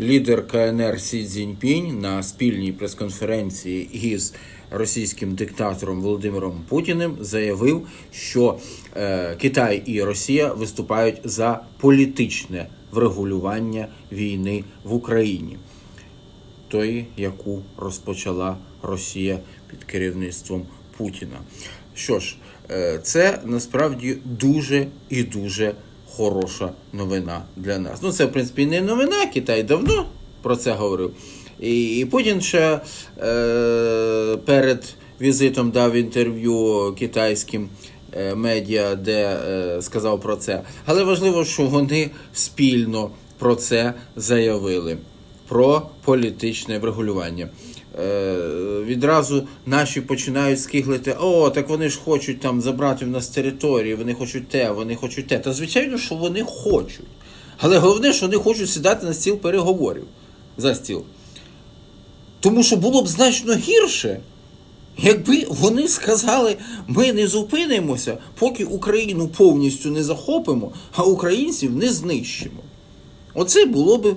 лідер КНР Сі Цзіньпінь на спільній прес-конференції із російським диктатором Володимиром Путіним заявив, що е, Китай і Росія виступають за політичне врегулювання війни в Україні, тої, яку розпочала Росія під керівництвом Путіна. Що ж, е, це насправді дуже і дуже хороша новина для нас. Ну, це, в принципі, не новина. Китай давно про це говорив. І, і Путін ще е, перед візитом дав інтерв'ю китайським е, медіа, де е, сказав про це. Але важливо, що вони спільно про це заявили. Про політичне врегулювання. Е, відразу наші починають скиглити: о, так вони ж хочуть там забрати в нас території, вони хочуть те, вони хочуть те. Та звичайно, що вони хочуть. Але головне, що вони хочуть сідати на стіл переговорів за стіл. Тому що було б значно гірше, якби вони сказали, ми не зупинимося, поки Україну повністю не захопимо, а українців не знищимо. Оце було б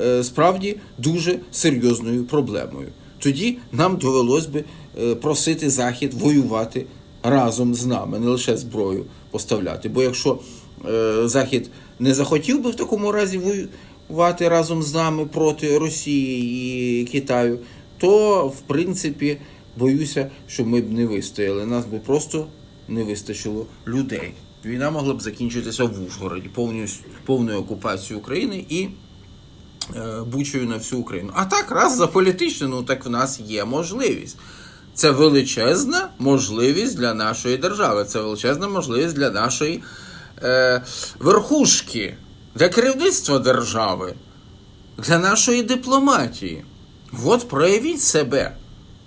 е, справді дуже серйозною проблемою. Тоді нам довелось би е, просити Захід воювати разом з нами, не лише зброю поставляти. Бо якщо е, Захід не захотів би в такому разі воювати разом з нами проти Росії і Китаю, то в принципі боюся, що ми б не вистояли. Нас би просто не вистачило людей. Війна могла б закінчитися в Ужгороді повною, повною окупацією України і е, бучою на всю Україну. А так, раз за політично, ну так в нас є можливість. Це величезна можливість для нашої держави. Це величезна можливість для нашої е, верхушки, для керівництва держави, для нашої дипломатії. От проявіть себе.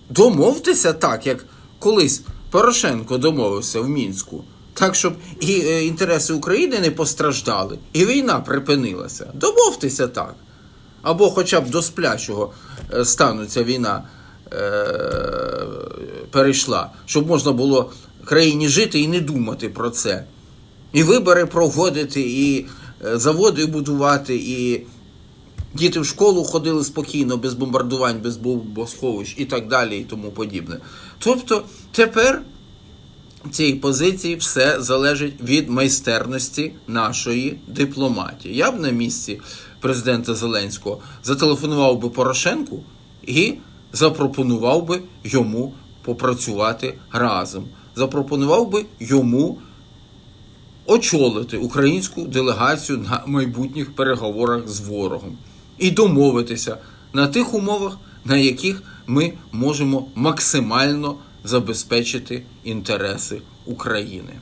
Домовтеся так, як колись Порошенко домовився в Мінську. Так, щоб і е, інтереси України не постраждали, і війна припинилася. Домовтеся так. Або хоча б до сплячого е, стану ця війна е, перейшла, щоб можна було країні жити і не думати про це. І вибори проводити, і е, заводи будувати, і діти в школу ходили спокійно, без бомбардувань, без бомбосховищ і так далі, і тому подібне. Тобто тепер цій позиції все залежить від майстерності нашої дипломатії. Я б на місці президента Зеленського зателефонував би Порошенку і запропонував би йому попрацювати разом. Запропонував би йому очолити українську делегацію на майбутніх переговорах з ворогом і домовитися на тих умовах, на яких ми можемо максимально забезпечити інтереси України.